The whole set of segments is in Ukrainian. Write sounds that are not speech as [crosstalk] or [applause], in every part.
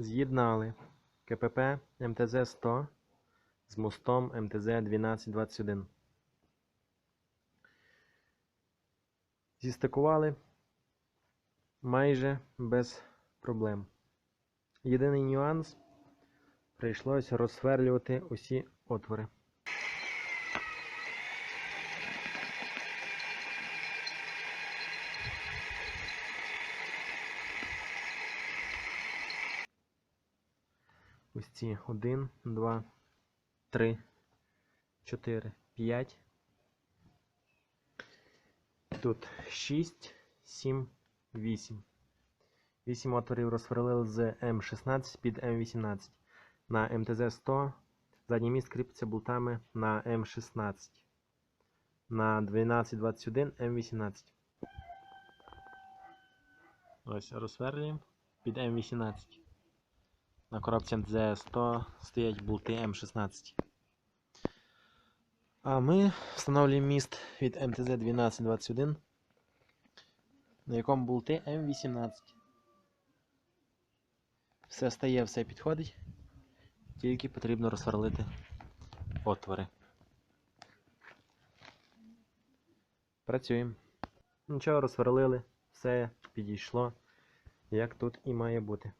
З'єднали КПП МТЗ-100 з мостом МТЗ-1221. Зістикували майже без проблем. Єдиний нюанс прийшлося розсверлювати усі отвори. Ось ці 1, 2, 3, 4, 5. Тут 6, 7, 8. 8 отворів розсверлили з М16 під М18. На МТЗ-100 задній міст кріпиться болтами на М16. На 1221 М18. Ось розсверлюємо під М18. На коробці МТЗ-100 стоять болти М16. А ми встановлюємо міст від МТЗ-1221, на якому болти М18. Все стає, все підходить. Тільки потрібно розсверлити отвори. Працюємо. Нічого розсверлили, все підійшло, як тут і має бути.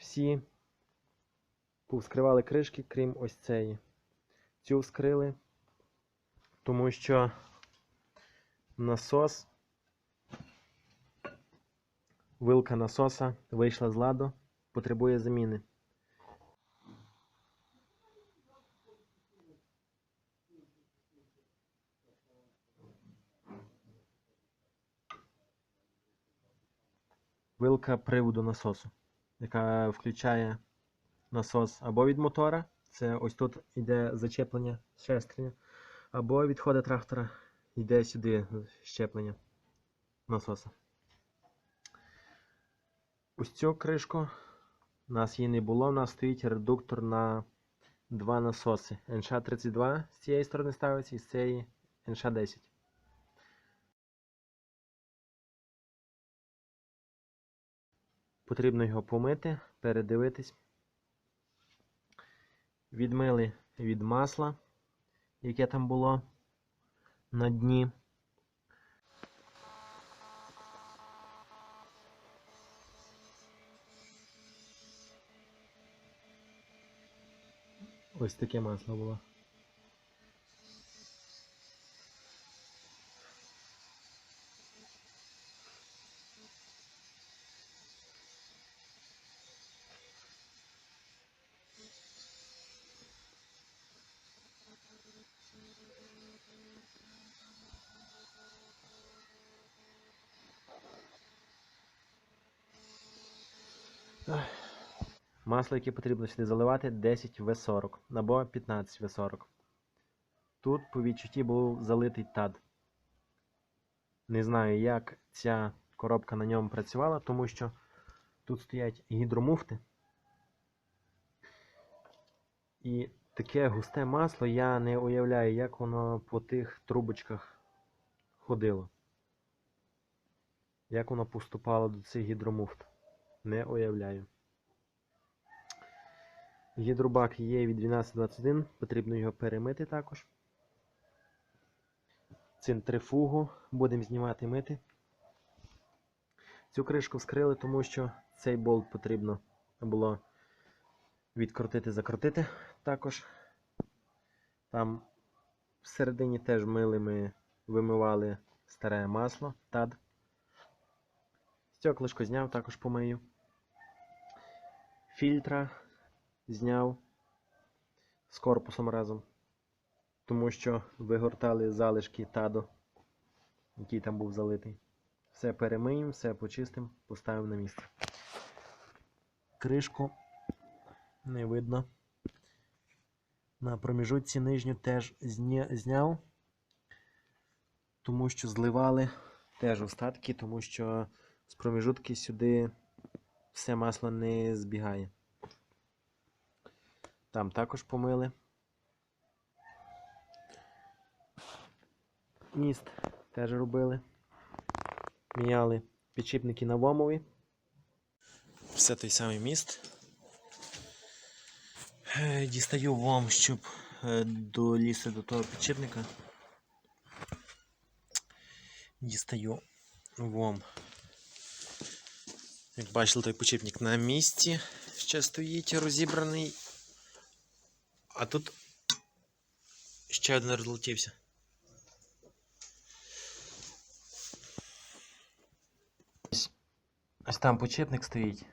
Всі повскривали кришки, крім ось цієї. Цю вскрили, тому що насос, вилка насоса вийшла з ладу, потребує заміни. Вилка приводу насосу, яка включає насос або від мотора, це ось тут йде зачеплення шестерня, або від трактора йде сюди щеплення насоса. Ось цю кришку у нас її не було, у нас стоїть редуктор на два насоси. НШ-32 з цієї сторони ставиться і з цієї НШ-10. Потрібно його помити, передивитись. Відмили від масла, яке там було на дні. Ось таке масло було. Масло, яке потрібно сюди заливати 10 В40 або 15 В40. Тут по відчутті був залитий тад. Не знаю, як ця коробка на ньому працювала, тому що тут стоять гідромуфти. І таке густе масло я не уявляю, як воно по тих трубочках ходило. Як воно поступало до цих гідромуфт. Не уявляю. Гідробак є від 1221, потрібно його перемити також. Центрифугу будемо знімати мити. Цю кришку вскрили, тому що цей болт потрібно було відкрутити, закрутити також. Там всередині теж мили ми вимивали старе масло, тад. Стеклишко зняв, також помию. Фільтра зняв з корпусом разом, тому що вигортали залишки тадо, який там був залитий. Все перемиємо, все почистимо, поставимо на місце. Кришку не видно. На проміжутці нижню теж зняв, тому що зливали теж остатки, тому що з проміжутки сюди все масло не збігає. Там також помили. Міст теж робили. Міняли підшипники на вомові. Все той самий міст. Е, Дістаю вом, щоб е, долізти до того підшипника. Дістаю вом. Як бачили, той підшипник на місці ще стоїть розібраний. А тут ще один розлетівся. Ось, там почепник стоїть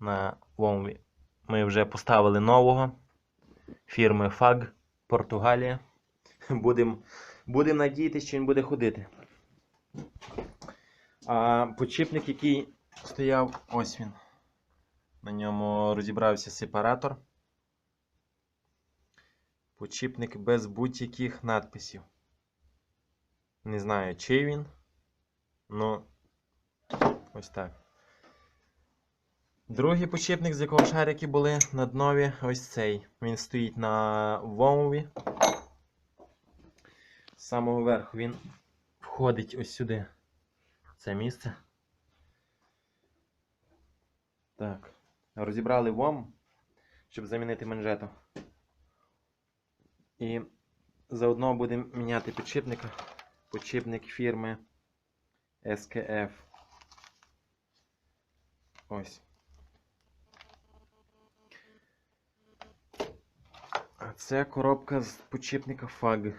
на Вомві. Ми вже поставили нового фірми FAG Португалія. Будемо будем надіятися, що він буде ходити. А почіпник, який стояв, ось він. На ньому розібрався сепаратор. Почіпник без будь-яких надписів. Не знаю, чий він. Ну, ось так. Другий почіпник, з якого шарики були на днові, ось цей. Він стоїть на вомові. З самого верху він входить ось сюди. Це місце. Так. Розібрали вом, щоб замінити манжету. І заодно будемо міняти підшипника. Підшипник фірми SKF. Ось. А це коробка з підшипника FAG.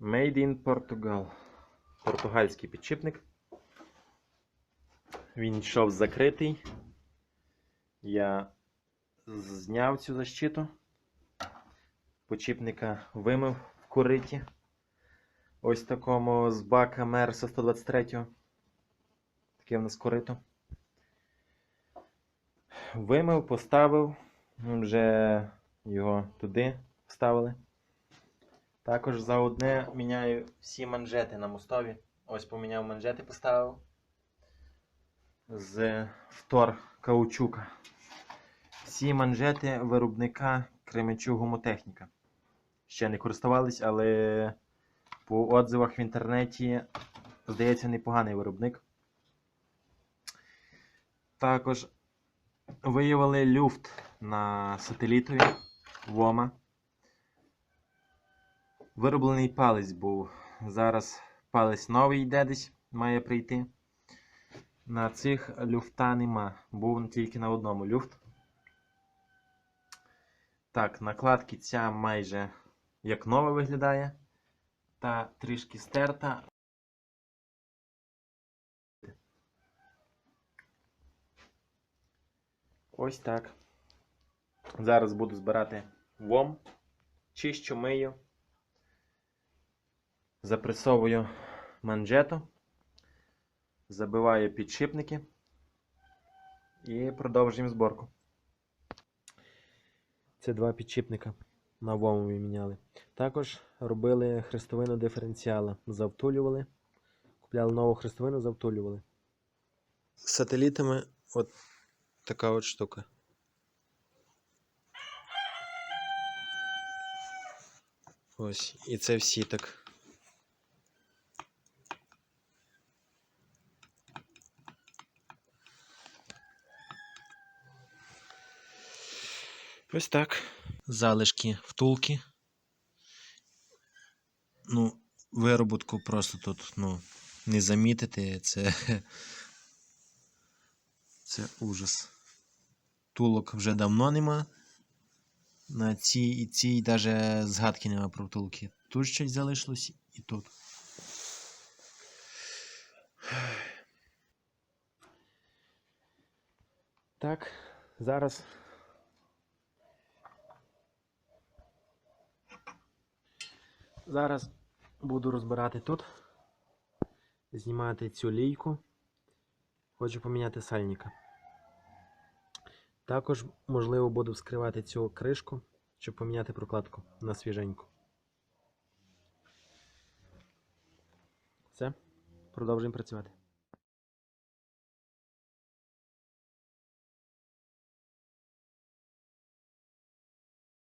Made in Portugal. Португальський підшипник. Він йшов закритий. Я зняв цю защиту. Почіпника вимив в куриті. Ось такому з бака Мерса 123. Таке в нас корито. Вимив, поставив. Вже його туди вставили. Також за одне міняю всі манжети на мостові. Ось поміняв манжети, поставив з втор каучука. Всі манжети виробника Кременчуг Гумотехніка. Ще не користувались, але по отзивах в інтернеті, здається, непоганий виробник. Також виявили люфт на сателітові ВОМа. Вироблений палець був. Зараз палець новий йде десь, має прийти. На цих люфта нема. Був тільки на одному люфт. Так, накладки ця майже як нова виглядає. Та трішки стерта. Ось так. Зараз буду збирати вом, чищу, мию, запресовую манжету, забиваю підшипники і продовжуємо зборку. Це два підшипника на вомові міняли. Також робили хрестовину диференціала, завтулювали. Купляли нову хрестовину, завтулювали. З сателітами от така от штука. Ось, і це всі так. Ось так. Залишки втулки. Ну, вироботку просто тут, ну, не замітити, це. [laughs] Це ужас. Тулок вже давно нема. На цій і цій навіть згадки нема про втулки. Тут щось залишилось і тут. Так, зараз. Зараз буду розбирати тут, знімати цю лійку. Хочу поміняти сальника. Також, можливо, буду вскривати цю кришку, щоб поміняти прокладку на свіженьку. Все, продовжуємо працювати.